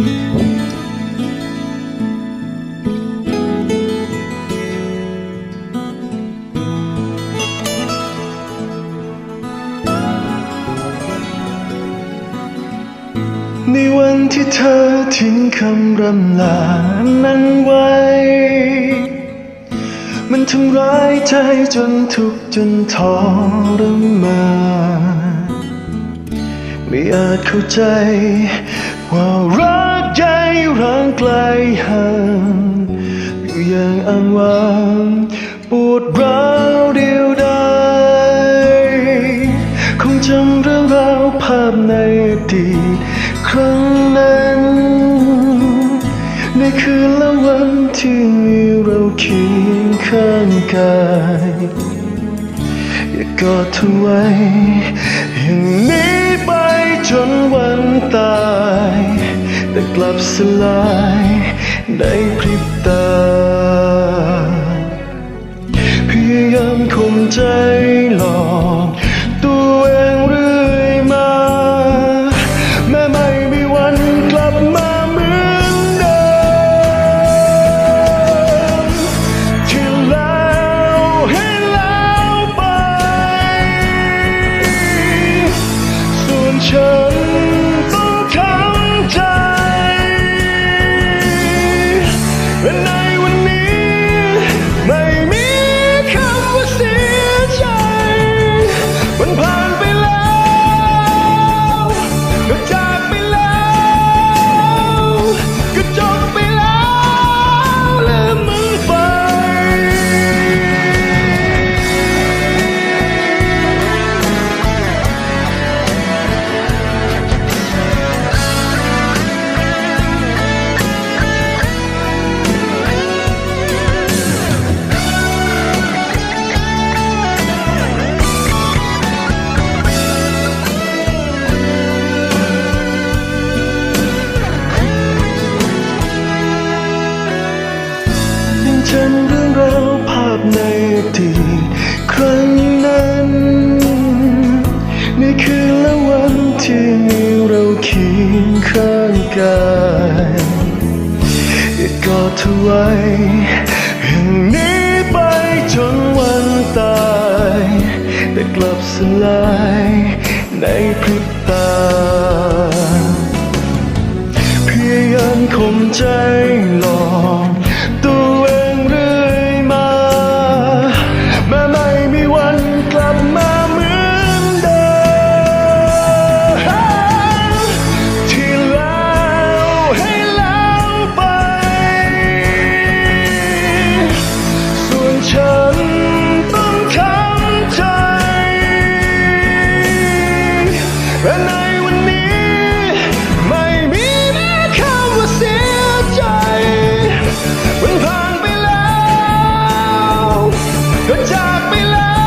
ในวันที่เธอทิ้งคำรำลานั้นไว้ มันทำร้ายใจจนทุกข์จนทรมานไม่อาจเข้าใจ ว่ารักใจร่างไกลห่างอยู่อย่างอ้างว้างปวดร้าวเดียวดายคงจำเรื่องราวภาพในอดีตครั้งนั้นในคืนและวันที่มีเราเคียงข้างกายอยากกอดเธอไว้อย่างนี้ ลับสลายในพริบตา ยังจำเรื่องราวภาพในอดีตครั้งนั้นในคืนและวันที่มีเราเคียงข้างกายอยากกอดเธอไว้อย่างนี้ไปจนวันตาย แต่กลับสลายในพริบตา พยายามข่มใจหลอก จากไปแล้ว